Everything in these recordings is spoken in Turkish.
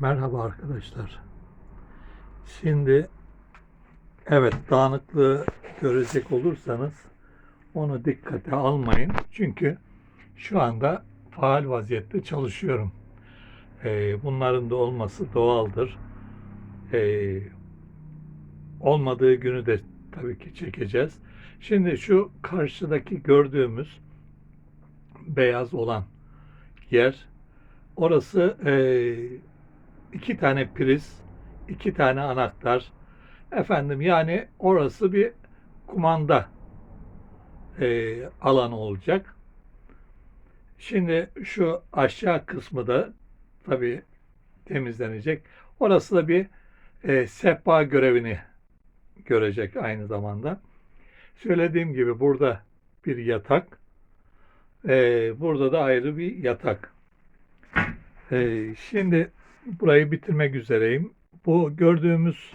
Merhaba arkadaşlar. Şimdi evet dağınıklığı görecek olursanız onu dikkate almayın. Çünkü şu anda faal vaziyette çalışıyorum. Ee, bunların da olması doğaldır. Ee, olmadığı günü de tabii ki çekeceğiz. Şimdi şu karşıdaki gördüğümüz beyaz olan yer orası eee iki tane priz, iki tane anahtar. Efendim yani orası bir kumanda eee alanı olacak. Şimdi şu aşağı kısmı da tabii temizlenecek. Orası da bir eee sehpa görevini görecek aynı zamanda. Söylediğim gibi burada bir yatak, eee, burada da ayrı bir yatak. Eee, şimdi burayı bitirmek üzereyim. Bu gördüğümüz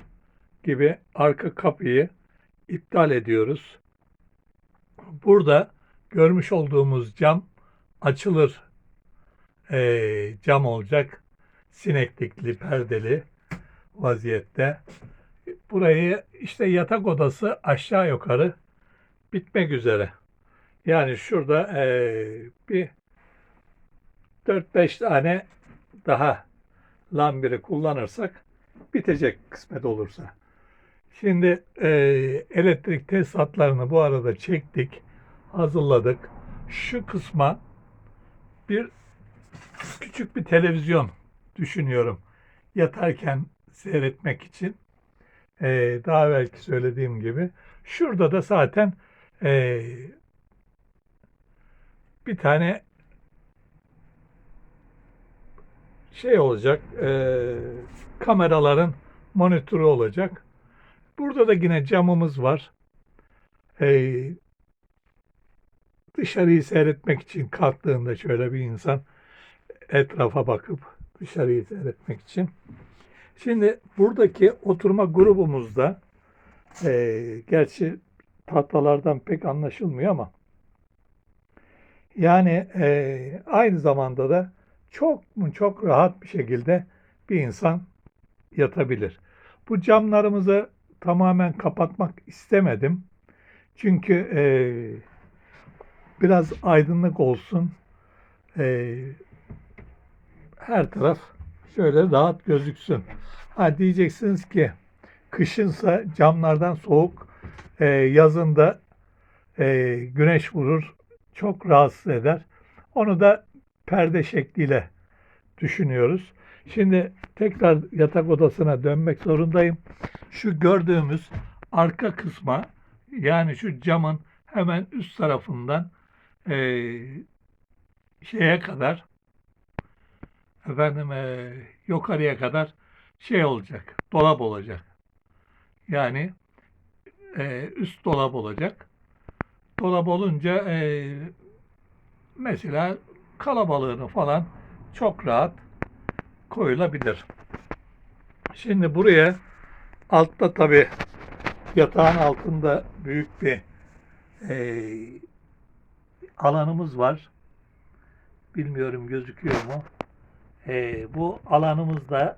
gibi arka kapıyı iptal ediyoruz. Burada görmüş olduğumuz cam açılır eee, cam olacak. Sineklikli, perdeli vaziyette. Burayı işte yatak odası aşağı yukarı bitmek üzere. Yani şurada eee, bir 4-5 tane daha lambiri kullanırsak bitecek kısmet olursa. Şimdi e, elektrik tesisatlarını bu arada çektik, hazırladık. Şu kısma bir küçük bir televizyon düşünüyorum yatarken seyretmek için. E, daha belki söylediğim gibi. Şurada da zaten e, bir tane şey olacak, e, kameraların monitörü olacak. Burada da yine camımız var. E, dışarıyı seyretmek için kalktığında şöyle bir insan etrafa bakıp dışarıyı seyretmek için. Şimdi buradaki oturma grubumuzda e, gerçi tahtalardan pek anlaşılmıyor ama yani e, aynı zamanda da çok mu çok rahat bir şekilde bir insan yatabilir. Bu camlarımızı tamamen kapatmak istemedim. Çünkü e, biraz aydınlık olsun. E, her taraf şöyle rahat gözüksün. Ha diyeceksiniz ki kışınsa camlardan soğuk, e, yazında e, güneş vurur, çok rahatsız eder. Onu da perde şekliyle düşünüyoruz. Şimdi tekrar yatak odasına dönmek zorundayım. Şu gördüğümüz arka kısma yani şu camın hemen üst tarafından eee, şeye kadar efendim eee, yukarıya kadar şey olacak. Dolap olacak. Yani eee, üst dolap olacak. Dolap olunca eee, mesela kalabalığını falan çok rahat koyulabilir. Şimdi buraya altta tabi yatağın altında büyük bir eee, alanımız var. Bilmiyorum gözüküyor mu? Eee, bu alanımızda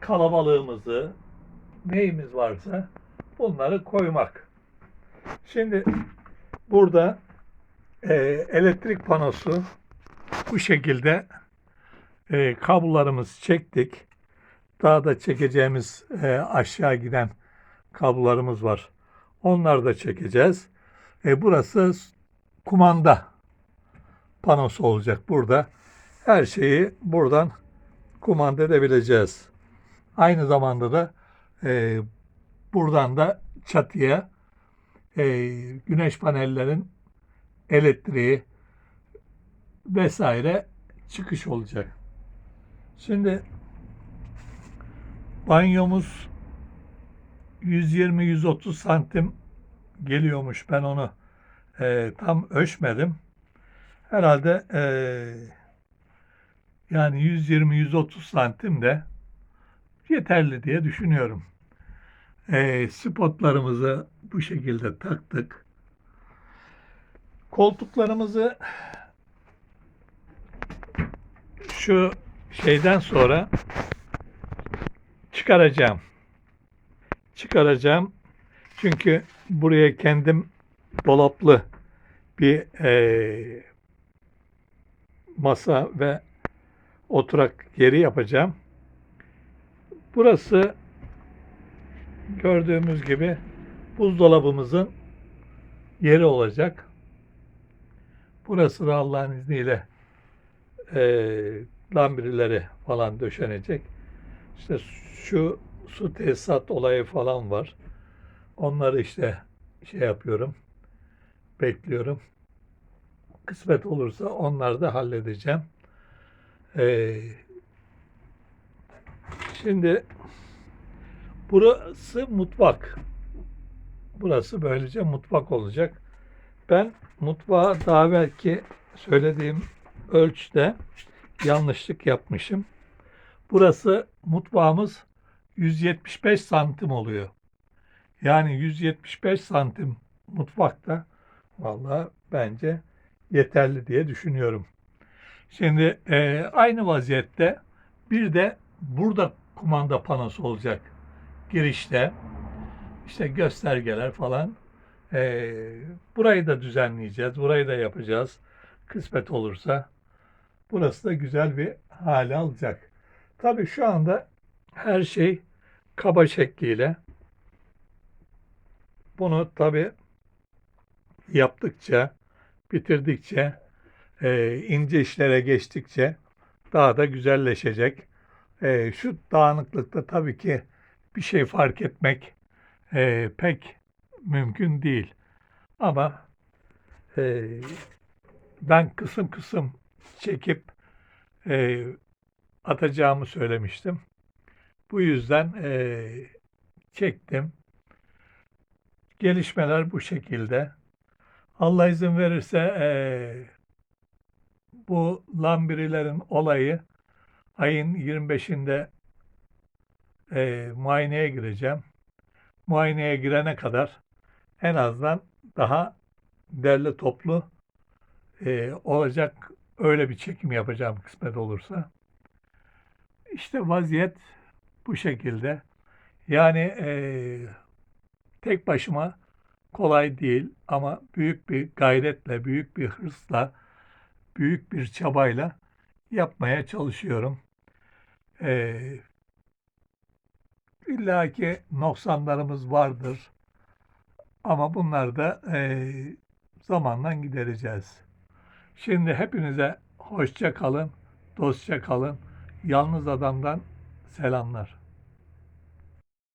kalabalığımızı neyimiz varsa bunları koymak. Şimdi burada e, elektrik panosu bu şekilde e, kablolarımızı çektik. Daha da çekeceğimiz e, aşağı giden kablolarımız var. Onları da çekeceğiz. E, burası kumanda panosu olacak burada. Her şeyi buradan kumanda edebileceğiz. Aynı zamanda da e, buradan da çatıya e, güneş panellerin elektriği vesaire çıkış olacak. Şimdi banyomuz 120-130 santim geliyormuş. Ben onu e, tam ölçmedim. Herhalde e, yani 120-130 santim de yeterli diye düşünüyorum. E, spotlarımızı bu şekilde taktık. Koltuklarımızı şu şeyden sonra çıkaracağım. Çıkaracağım. Çünkü buraya kendim dolaplı bir eee, masa ve oturak yeri yapacağım. Burası gördüğümüz gibi buzdolabımızın yeri olacak. Burası da Allah'ın izniyle eee lambirileri falan döşenecek. İşte şu su tesisat olayı falan var. Onları işte şey yapıyorum. Bekliyorum. Kısmet olursa onları da halledeceğim. Ee, şimdi burası mutfak. Burası böylece mutfak olacak. Ben mutfağa daha belki söylediğim ölçüde yanlışlık yapmışım. Burası mutfağımız 175 santim oluyor. Yani 175 santim mutfakta vallahi bence yeterli diye düşünüyorum. Şimdi e, aynı vaziyette bir de burada kumanda panosu olacak girişte. İşte göstergeler falan. E, burayı da düzenleyeceğiz. Burayı da yapacağız. Kısmet olursa. Burası da güzel bir hale alacak. Tabii şu anda her şey kaba şekliyle. Bunu tabii yaptıkça, bitirdikçe, e, ince işlere geçtikçe daha da güzelleşecek. E, şu dağınıklıkta tabii ki bir şey fark etmek e, pek mümkün değil. Ama e, ben kısım kısım çekip e, atacağımı söylemiştim. Bu yüzden e, çektim. Gelişmeler bu şekilde. Allah izin verirse e, bu lambirilerin olayı ayın 25'inde e, muayeneye gireceğim. Muayeneye girene kadar en azından daha derli toplu e, olacak öyle bir çekim yapacağım kısmet olursa. İşte vaziyet bu şekilde. Yani e, tek başıma kolay değil ama büyük bir gayretle, büyük bir hırsla, büyük bir çabayla yapmaya çalışıyorum. E, İlla ki noksanlarımız vardır. Ama bunları da e, zamanla gidereceğiz. Şimdi hepinize hoşça kalın, dostça kalın. Yalnız adamdan selamlar.